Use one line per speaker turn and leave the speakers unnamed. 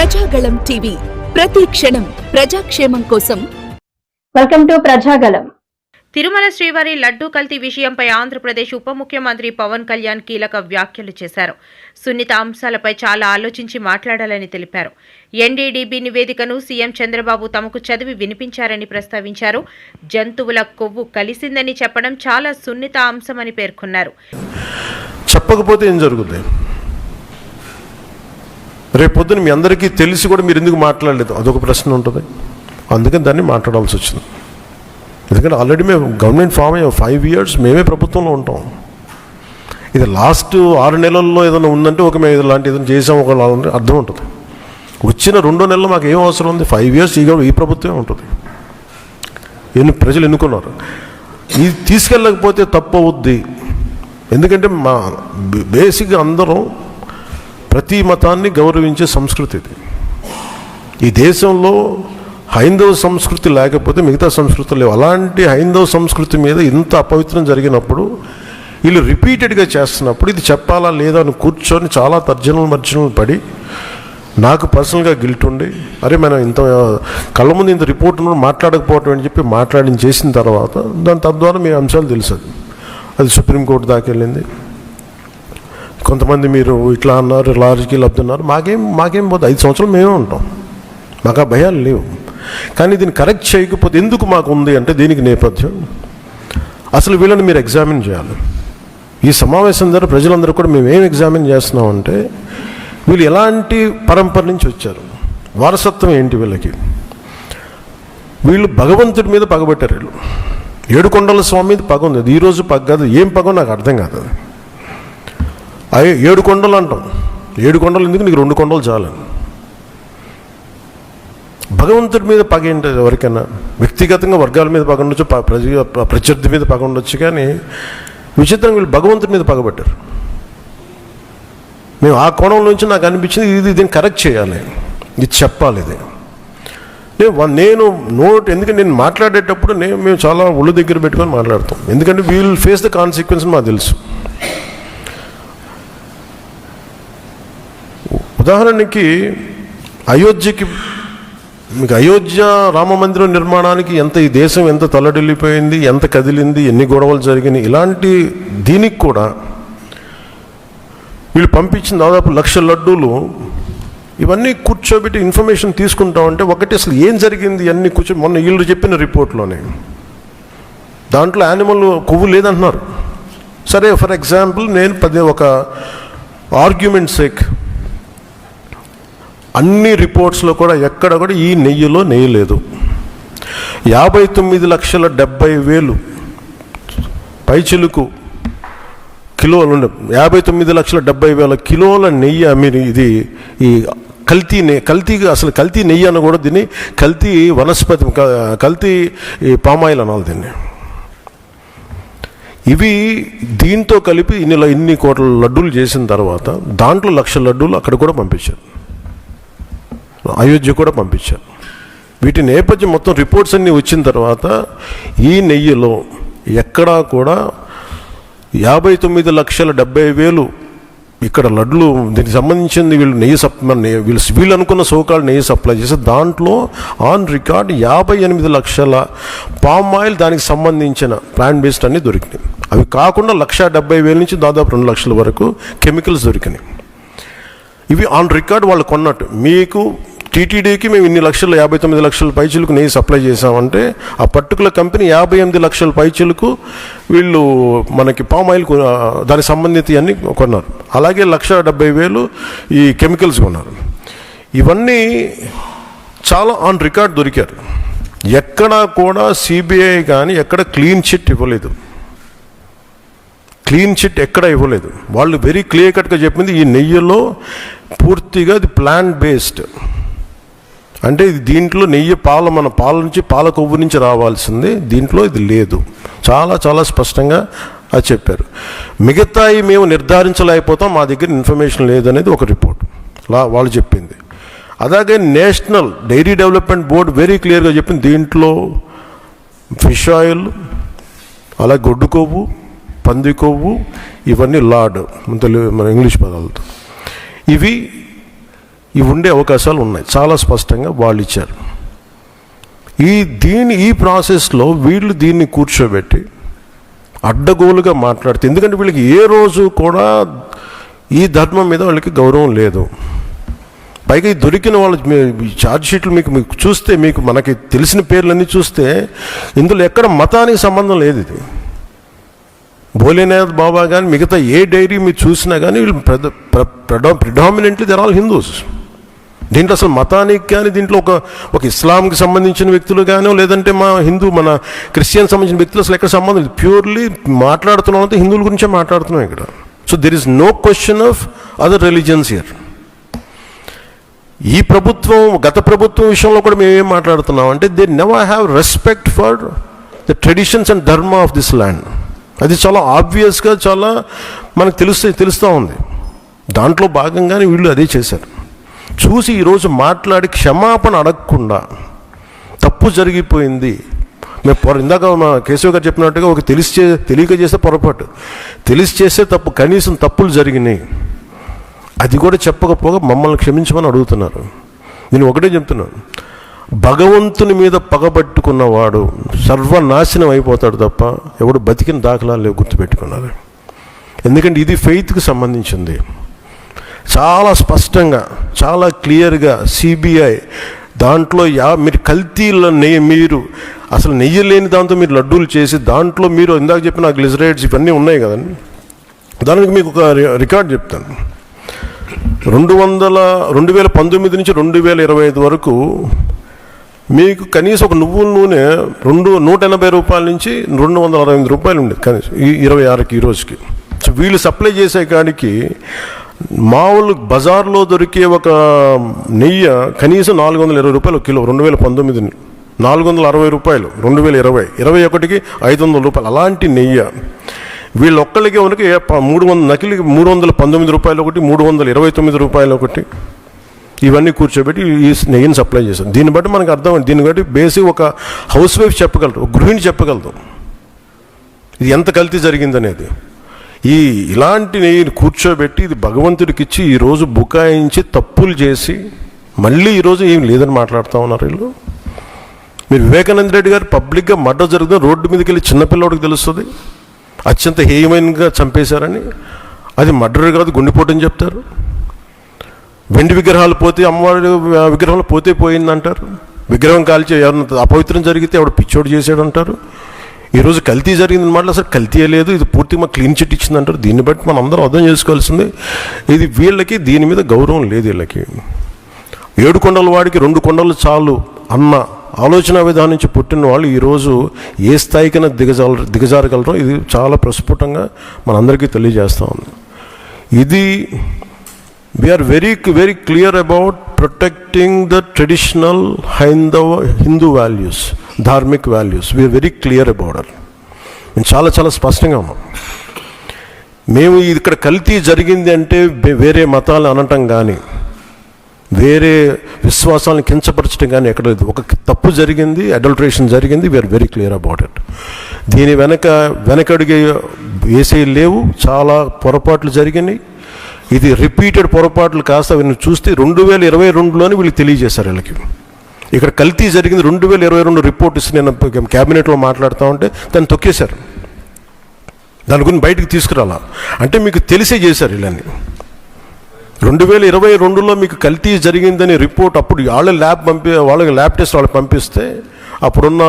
Prajagalam TV. ప్రతి క్షణం ప్రజాక్షేమం కోసం.
వెల్కమ్ టు ప్రజాగలం
తిరుమల శ్రీవారి లడ్డూ కల్తీ విషయంపై ఆంధ్రప్రదేశ్ ఉప ముఖ్యమంత్రి పవన్ కళ్యాణ్ కీలక వ్యాఖ్యలు చేశారు. సున్నిత అంశాలపై చాలా ఆలోచించి మాట్లాడాలని తెలిపారు. ఎన్డీడీబీ నివేదికను సీఎం చంద్రబాబు తమకు చదివి వినిపించారని ప్రస్తావించారు. జంతువుల కొవ్వు కలిసిందని చెప్పడం చాలా సున్నిత అంశమని పేర్కొన్నారు.
చెప్పకపోతే ఏం జరుగుతుంది రేపు పొద్దున మీ అందరికీ తెలిసి కూడా మీరు ఎందుకు మాట్లాడలేదు? అదొక ప్రశ్న ఉంటుంది. అందుకని దాన్ని మాట్లాడాల్సి వచ్చింది. ఎందుకంటే ఆల్రెడీ మేము గవర్నమెంట్ ఫామ్ అయ్యాం. ఫైవ్ ఇయర్స్ మేమే ప్రభుత్వంలో ఉంటాం. ఇది లాస్ట్ ఆరు నెలల్లో ఏదైనా ఉందంటే ఒక మేము ఇలాంటి ఏదైనా చేసాం ఒక అర్థం ఉంటుంది. వచ్చిన రెండో నెలలు మాకు ఏం అవసరం ఉంది? ఫైవ్ ఇయర్స్ ఈ ఈ ప్రభుత్వమే ఉంటుంది. ఎన్ని ప్రజలు ఎన్నుకున్నారు? ఇది తీసుకెళ్ళకపోతే తప్పు అవుద్ది ఎందుకంటే మా బేసిక్గా అందరం ప్రతి మతాన్ని గౌరవించే సంస్కృతి ఇది. ఈ దేశంలో హైందవ సంస్కృతి లేకపోతే మిగతా సంస్కృతులు లేవు. అలాంటి హైందవ సంస్కృతి మీద ఇంత అపవిత్రం జరిగినప్పుడు వీళ్ళు రిపీటెడ్గా చేస్తున్నప్పుడు ఇది చెప్పాలా లేదా అని కూర్చొని చాలా తర్జనలు మర్జనలు పడి నాకు పర్సనల్గా గిల్ట్ ఉండి అరే మనం ఇంత కళ్ళ ముందు ఇంత రిపోర్ట్ మాట్లాడకపోవటం అని చెప్పి మాట్లాడి చేసిన తర్వాత దాని తద్వారా మీ అంశాలు తెలుసు అది. అది సుప్రీంకోర్టు దాకా వెళ్ళింది. కొంతమంది మీరు ఇట్లా అన్నారు లారీకి లబ్ధున్నారు. మాకేం మాకేం పోదు. ఐదు సంవత్సరాలు మేమే ఉంటాం. మాకు ఆ భయాలు లేవు. కానీ దీన్ని కరెక్ట్ చేయకపోతే ఎందుకు మాకు ఉంది అంటే దీనికి నేపథ్యం. అసలు వీళ్ళని మీరు ఎగ్జామిన్ చేయాలి. ఈ సమావేశం ద్వారా ప్రజలందరూ కూడా మేము ఏం ఎగ్జామిన్ చేస్తున్నామంటే వీళ్ళు ఎలాంటి పరంపర నుంచి వచ్చారు? వారసత్వం ఏంటి వీళ్ళకి? వీళ్ళు భగవంతుడి మీద పగబెట్టారు వీళ్ళు. ఏడుకొండల స్వామి మీద పగ ఉంది. అది ఈరోజు పగ కాదు. ఏం పగో నాకు అర్థం కాదు అవి ఏడు కొండలు అంటాం. ఏడు కొండలు ఎందుకు? నీకు రెండు కొండలు చాలు. భగవంతుడి మీద పగ ఏంటి ఎవరికైనా? వ్యక్తిగతంగా వర్గాల మీద పగ ఉండొచ్చు ప్రజ ప్రత్యర్థి మీద పగ ఉండొచ్చు కానీ విచిత్రంగా వీళ్ళు భగవంతుడి మీద పగబట్టారు మేము ఆ కోణం నుంచి నాకు అనిపించింది ఇది దీన్ని కరెక్ట్ చేయాలి. ఇది చెప్పాలి ఇది. నేను వన్- నేను నోట్ ఎందుకంటే నేను మాట్లాడేటప్పుడు నేను మేము చాలా ఒళ్ళు దగ్గర పెట్టుకొని మాట్లాడతాం. ఎందుకంటే వీల్ ఫేస్ ద కాన్సిక్వెన్స్ మాకు తెలుసు. ఉదాహరణకి అయోధ్యకి మీకు అయోధ్య రామ మందిరం నిర్మాణానికి ఎంత ఈ దేశం ఎంత తల్లడిల్లిపోయింది ఎంత కదిలింది ఎన్ని గొడవలు జరిగినాయి ఇలాంటి దీనికి కూడా వీళ్ళు పంపించిన దాదాపు లక్ష లడ్డూలు ఇవన్నీ కూర్చోబెట్టి ఇన్ఫర్మేషన్ తీసుకుంటామంటే ఒకటి అసలు ఏం జరిగింది అన్ని కూర్చో మొన్న వీళ్ళు చెప్పిన రిపోర్ట్లోనే. దాంట్లో యానిమల్ కొవ్వు లేదంటున్నారు. సరే ఫర్ ఎగ్జాంపుల్ నేను పది ఒక ఆర్గ్యుమెంట్ సేక్ అన్ని రిపోర్ట్స్లో కూడా ఎక్కడ కూడా ఈ నెయ్యిలో నెయ్యి లేదు. యాభై తొమ్మిది లక్షల డెబ్బై వేలు పైచిలుకు కిలోలు యాభై తొమ్మిది లక్షల డెబ్బై వేల కిలోల నెయ్యి అమ్మి ఇది ఈ కల్తీ నెయ్యి కల్తీగా అసలు కల్తీ నెయ్యి అని కూడా దీన్ని కల్తీ వనస్పతి కల్తీ ఈ పామాయిల్ అనాలి దీన్ని. ఇవి దీంతో కలిపి ఇన్ని ఇన్ని కోట్ల లడ్డూలు చేసిన తర్వాత దాంట్లో లక్ష లడ్డూలు అక్కడ కూడా పంపించారు. అయోధ్య కూడా పంపించారు వీటి నేపథ్యం మొత్తం రిపోర్ట్స్ అన్నీ వచ్చిన తర్వాత ఈ నెయ్యిలో ఎక్కడా కూడా యాభై తొమ్మిది లక్షల డెబ్బై వేలు ఇక్కడ లడ్లు దీనికి సంబంధించింది వీళ్ళు నెయ్యి సప్ మన వీళ్ళు వీళ్ళు అనుకున్న సోకాలు నెయ్యి సప్లై చేసి దాంట్లో ఆన్ రికార్డ్ యాభై ఎనిమిది లక్షల పామ్ ఆయిల్ దానికి సంబంధించిన ప్లాంట్ బేస్డ్ అన్నీ దొరికినాయి. అవి కాకుండా లక్ష డెబ్బై వేల నుంచి దాదాపు రెండు లక్షల వరకు కెమికల్స్ దొరికినాయి. ఇవి ఆన్ రికార్డ్ వాళ్ళు కొన్నట్టు. మీకు టీటీడీకి మేము ఇన్ని లక్షలు యాభై తొమ్మిది లక్షల పైచీలకు నెయ్యి సప్లై చేసామంటే ఆ పర్టికులర్ కంపెనీ యాభై ఎనిమిది లక్షల పైచీలకు వీళ్ళు మనకి పామ్ ఆయిల్ దానికి సంబంధిత అన్ని కొన్నారు. అలాగే లక్ష డెబ్బై వేలు ఈ కెమికల్స్ కొన్నారు. ఇవన్నీ చాలా ఆన్ రికార్డ్ దొరికారు. ఎక్కడా కూడా సిబిఐ కానీ ఎక్కడ క్లీన్ చిట్ ఇవ్వలేదు. క్లీన్ చిట్ ఎక్కడ ఇవ్వలేదు. వాళ్ళు వెరీ క్లియర్ కట్గా చెప్పింది ఈ నెయ్యిలో పూర్తిగా అది ప్లాంట్ బేస్డ్. అంటే ఇది దీంట్లో నెయ్యి పాల మన పాల నుంచి పాల కొవ్వు నుంచి రావాల్సింది. దీంట్లో ఇది లేదు. చాలా చాలా స్పష్టంగా అది చెప్పారు. మిగతాయి మేము నిర్ధారించలేకపోతాం మా దగ్గర ఇన్ఫర్మేషన్ లేదనేది ఒక రిపోర్ట్. లా వాళ్ళు చెప్పింది. అలాగే national dairy development board very క్లియర్గా చెప్పింది దీంట్లో ఫిష్ ఆయిల్ అలా గొడ్డు కొవ్వు పంది కొవ్వు ఇవన్నీ లాడ్ మన మన ఇంగ్లీష్ పదాలతో. ఇవి ఇవి ఉండే అవకాశాలు ఉన్నాయి. చాలా స్పష్టంగా వాళ్ళు ఇచ్చారు. ఈ దీని ఈ ప్రాసెస్లో వీళ్ళు దీన్ని కూర్చోబెట్టి అడ్డగోలుగా మాట్లాడితే ఎందుకంటే వీళ్ళకి ఏ రోజు కూడా ఈ ధర్మం మీద వాళ్ళకి గౌరవం లేదు. పైగా ఈ దొరికిన వాళ్ళ ఛార్జ్ షీట్లు మీకు మీకు చూస్తే మీకు మనకి తెలిసిన పేర్లన్నీ చూస్తే ఇందులో ఎక్కడ మతానికి సంబంధం లేదు ఇది. భోలేనాథ్ బాబా కానీ మిగతా ఏ డైరీ మీరు చూసినా కానీ వీళ్ళు ప్రద ప్రిడామినెంట్లీ దర్ ఆల్ హిందూస్. దీంట్లో అసలు మతానికి కానీ దీంట్లో ఒక ఒక ఇస్లాంకి సంబంధించిన వ్యక్తులు కానీ లేదంటే మా హిందూ మన క్రిస్టియన్ సంబంధించిన వ్యక్తులు అసలు ఎక్కడ సంబంధం లేదు. ప్యూర్లీ మాట్లాడుతున్నాం అంటే హిందువుల గురించే మాట్లాడుతున్నాం ఇక్కడ. So there is no question of other religions year ఈ ప్రభుత్వం గత ప్రభుత్వం విషయంలో కూడా మేము ఏం మాట్లాడుతున్నాం అంటే they never have respect for the traditions and dharma of this land అది చాలా ఆబ్వియస్గా చాలా మనకు తెలుస్తే తెలుస్తూ ఉంది. దాంట్లో భాగంగానే వీళ్ళు అదే చేశారు. చూసి ఈరోజు మాట్లాడి క్షమాపణ అడగకుండా తప్పు జరిగిపోయింది. మేము పొర ఇందాక మా కేశవ్ గారు చెప్పినట్టుగా ఒక తెలిసి చే తెలియక చేస్తే పొరపాటు. తెలిసి చేస్తే తప్పు కనీసం తప్పులు జరిగినాయి. అది కూడా చెప్పకపోగా మమ్మల్ని క్షమించమని అడుగుతున్నారు. నేను ఒకటే చెప్తున్నాను భగవంతుని మీద పగబట్టుకున్నవాడు సర్వనాశనం అయిపోతాడు తప్ప ఎవడు బతికిన దాఖలాలు లేవు గుర్తుపెట్టుకున్నారు? ఎందుకంటే ఇది ఫెయిత్కి సంబంధించింది. చాలా స్పష్టంగా చాలా క్లియర్గా సిబిఐ దాంట్లో యా మీరు కల్తీల నెయ్యి మీరు అసలు నెయ్యి లేని దాంతో మీరు లడ్డూలు చేసి దాంట్లో మీరు ఇందాక చెప్పిన గ్లిజరైడ్స్ ఇవన్నీ ఉన్నాయి కదండి. దానికి మీకు ఒక రి- రికార్డ్ చెప్తాను. రెండు వందల రెండు వేల పంతొమ్మిది నుంచి రెండు వేల ఇరవై ఐదు వరకు మీకు కనీసం ఒక నువ్వుల నూనె రెండు నూట ఎనభై రూపాయల నుంచి రెండు వందల అరవై ఎనిమిది రూపాయలు ఉండేది కనీసం ఈ ఇరవై ఆరుకి ఈ రోజుకి. సో వీళ్ళు సప్లై చేసే కాడికి మామూలు బజార్లో దొరికే ఒక నెయ్యి కనీసం నాలుగు వందల ఇరవై రూపాయలు కిలో రెండు వేల పంతొమ్మిది నాలుగు వందల అరవై రూపాయలు రెండు వేల ఇరవై ఇరవై ఒకటికి ఐదు వందల రూపాయలు. అలాంటి నెయ్యి వీళ్ళొక్కళ్ళకి ఉనికి మూడు వందల నకిలీ మూడు వందల పంతొమ్మిది రూపాయలు ఒకటి మూడు వందల ఇరవై తొమ్మిది రూపాయలు ఒకటి. ఇవన్నీ కూర్చోబెట్టి ఈ నెయ్యిని సప్లై చేశాం. దీన్ని బట్టి మనకు అర్థం దీన్ని బట్టి బేసిక్ ఒక హౌస్ వైఫ్ చెప్పగలరు ఒక గృహిణి చెప్పగలదు. ఇది ఎంత కల్తీ జరిగిందనేది. ఈ ఇలాంటి నేను కూర్చోబెట్టి ఇది భగవంతుడికి ఇచ్చి ఈరోజు బుకాయించి తప్పులు చేసి మళ్ళీ ఈరోజు ఏం లేదని మాట్లాడుతూ ఉన్నారు వీళ్ళు? మీరు వివేకానంద రెడ్డి గారు పబ్లిక్గా మర్డర్ జరుగుతుంది రోడ్డు మీదకి వెళ్ళి చిన్నపిల్లవాడికి తెలుస్తుంది. అత్యంత హేయమైనగా చంపేశారని. అది మర్డర్ కాదు గుండెపోటు అని చెప్తారు. వెండి విగ్రహాలు పోతే అమ్మవారి విగ్రహాలు పోతే పోయిందంటారు. విగ్రహం కాల్చి ఎవరిని అపవిత్రం జరిగితే ఎవడు పిచ్చోడు చేసాడు అంటారు ఈరోజు కల్తీ జరిగింది మాటలు అసలు కల్తీ లేదు. ఇది పూర్తిగా క్లీన్ చిట్ ఇచ్చింది అంటారు. దీన్ని బట్టి మనం అందరం అర్థం చేసుకోవాల్సింది ఇది వీళ్ళకి దీని మీద గౌరవం లేదు వీళ్ళకి. ఏడు కొండల వాడికి రెండు కొండలు చాలు అన్న ఆలోచన విధానం నుంచి పుట్టిన వాళ్ళు ఈరోజు ఏ స్థాయికైనా దిగజాల దిగజారగలరో ఇది చాలా ప్రస్ఫుటంగా మనందరికీ తెలియజేస్తూ ఉంది. ఇది we're very very clear about protecting the traditional హైందవ Hindu values dharmic values we're very clear about అర్ మేము చాలా చాలా స్పష్టంగా ఉన్నాం మేము ఇక్కడ కల్తీ జరిగింది అంటే వేరే మతాలు అనటం కానీ వేరే విశ్వాసాలను కించపరచడం కానీ ఎక్కడ లేదు. ఒక తప్పు జరిగింది అడల్ట్రేషన్ జరిగింది we're very clear about it దీని వెనక వెనకడిగే వేసే లేవు చాలా పొరపాట్లు జరిగినాయి. ఇది రిపీటెడ్ పొరపాట్లు కాస్త వీళ్ళని చూస్తే రెండు వేల ఇరవై రెండులోనే వీళ్ళు తెలియజేశారు వీళ్ళకి. ఇక్కడ కల్తీ జరిగింది రెండు వేల ఇరవై రెండు రిపోర్ట్ ఇస్తే నేను క్యాబినెట్లో మాట్లాడుతూ ఉంటే దాన్ని తొక్కేశారు. దాని గురించి బయటికి తీసుకురాలా. అంటే మీకు తెలిసే చేశారు ఇలాని. రెండు వేల ఇరవై రెండులో మీకు కల్తీ జరిగిందని రిపోర్ట్ అప్పుడు వాళ్ళ ల్యాబ్ పంపి వాళ్ళకి ల్యాబ్ టెస్ట్ వాళ్ళకి పంపిస్తే అప్పుడున్న